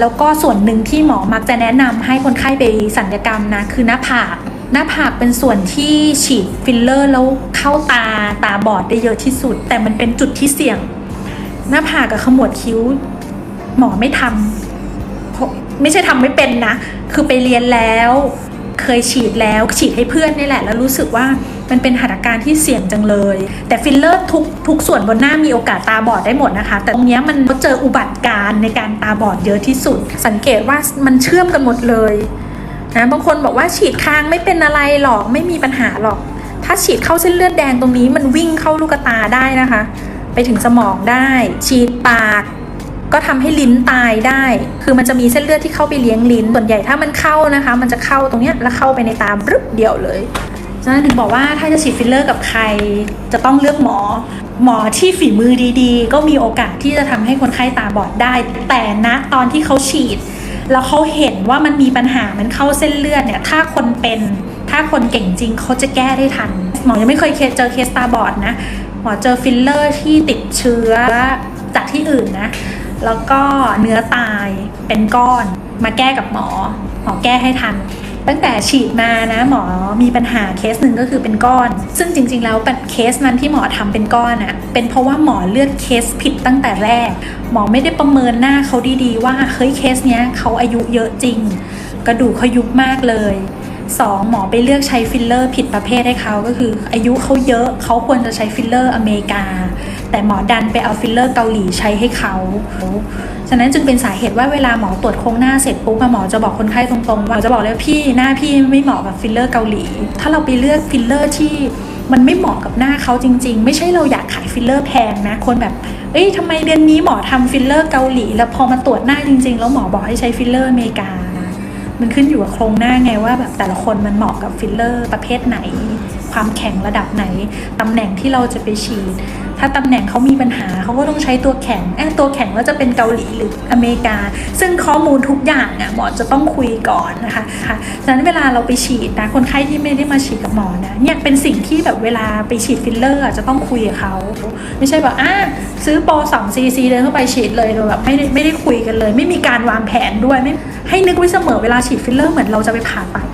แล้วก็ส่วนหนึ่งที่หมอมักจะแนะนำให้คนไข้ไปสัญญกรรมนะคือหน้าผากหน้าผากเป็นส่วนที่ฉีดฟิลเลอร์แล้วเข้าตาตาบอดได้เยอะที่สุด แต่มันเป็นจุดที่เสี่ยง หน้าผากกับขมวดคิ้ว หมอไม่ทำเพราไม่ใช่ทำไม่เป็นนะ คือไปเรียนแล้ว เคยฉีดแล้วฉีดให้เพื่อนนี่แหละ แล้วรู้สึกว่ามันเป็นหัตถการที่เสี่ยงจังเลย แต่ฟิลเลอร์ทุกทุกส่วนบนหน้ามีโอกาสตาบอดได้หมดนะคะ แต่ตรงนี้มันเจออุบัติการณ์ในการตาบอดเยอะที่สุด สังเกตว่ามันเชื่อมกันหมดเลยนะบางคนบอกว่าฉีดคางไม่เป็นอะไรหรอกไม่มีปัญหาหรอก ถ้าฉีดเข้าเส้นเลือดแดงตรงนี้มันวิ่งเข้าลูกตาได้นะคะ ไปถึงสมองได้ ฉีดปาก ก็ทำให้ลิ้นตายได้ คือมันจะมีเส้นเลือดที่เข้าไปเลี้ยงลิ้น ส่วนใหญ่ถ้ามันเข้านะคะ มันจะเข้าตรงเนี้ยแล้วเข้าไปในตารึบเดียวเลยฉะนั้นถึงบอกว่าถ้าจะฉีดฟิลเลอร์กับใคร จะต้องเลือกหมอ หมอที่ฝีมือดีๆ ก็มีโอกาสที่จะทำให้คนไข้ตาบอดได้ แต่ณตอนที่เขาฉีด แล้วเขาเห็นว่ามันมีปัญหามันเข้าเส้นเลือดเนี่ยถ้าคนเป็นถ้าคนเก่งจริงเขาจะแก้ได้ทัน หมอยังไม่เคยเจอเคสตาบอดนะหมอเจอฟิลเลอร์ที่ติดเชื้อจากที่อื่นนะ แล้วก็เนื้อตายเป็นก้อนมาแก้กับหมอ หมอแก้ให้ทัน ตั้งแต่ฉีดมานะหมอมีปัญหาเคสหนึ่งก็คือเป็นก้อน ซึ่งจริง ๆ แล้วเคสนั้นที่หมอทำเป็นก้อนอะเป็นเพราะว่าหมอเลือกเคสผิดตั้งแต่แรก หมอไม่ได้ประเมินหน้าเขาดีๆ ว่าเฮ้ยเคสเนี้ยเขาอายุเยอะจริง กระดูกเขายุบมากเลย สองหมอไปเลือกใช้ฟิลเลอร์ผิดประเภทให้เขาก็คือ อายุเขาเยอะเขาควรจะใช้ฟิลเลอร์อเมริกา แต่หมอดันไปเอาฟิลเลอร์เกาหลีใช้ให้เขาฉะนั้นจึงเป็นสาเหตุว่าเวลาหมอตรวจโครงหน้าเสร็จปุ๊บหมอจะบอกคนไข้ตรงๆว่าหมอจะบอกเลยพี่หน้าพี่ไม่เหมาะกับฟิลเลอร์เกาหลี ถ้าเราไปเลือกฟิลเลอร์ที่มันไม่เหมาะกับหน้าเขาจริง ๆ ไม่ใช่เราอยากขายฟิลเลอร์แพงนะ คนแบบ เอ้ยทำไมเดือนนี้หมอทำฟิลเลอร์เกาหลี แล้วพอมาตรวจหน้าจริง ๆ แล้วหมอบอกให้ใช้ฟิลเลอร์อเมริกา มันขึ้นอยู่กับโครงหน้าไงว่าแบบแต่ละคนมันเหมาะกับฟิลเลอร์ประเภทไหน ความแข็งระดับไหน ตำแหน่งที่เราจะไปฉีด ถ้าตำแหน่งเขามีปัญหาเขาก็ต้องใช้ตัวแข็งเอ๊ะตัวแข็งว่าจะเป็นเกาหลีหรืออเมริกา ซึ่งข้อมูลทุกอย่างอะหมอจะต้องคุยก่อนนะคะค่ะฉะนั้นเวลาเราไปฉีดนะคนไข้ที่ไม่ได้มาฉีดกับหมอนะเนี่ยเป็นสิ่งที่แบบเวลาไปฉีดฟิลเลอร์อะจะต้องคุยกับเขาไม่ใช่แบบอะซื้อโปรสองซีซีเดินเข้าไปฉีดเลยโดยแบบไม่ได้ไม่ได้คุยกันเลย ไม่มีการวางแผนด้วยไม่ให้นึกไว้เสมอเวลาฉีดฟิลเลอร์เหมือนเราจะไปผ่าตัด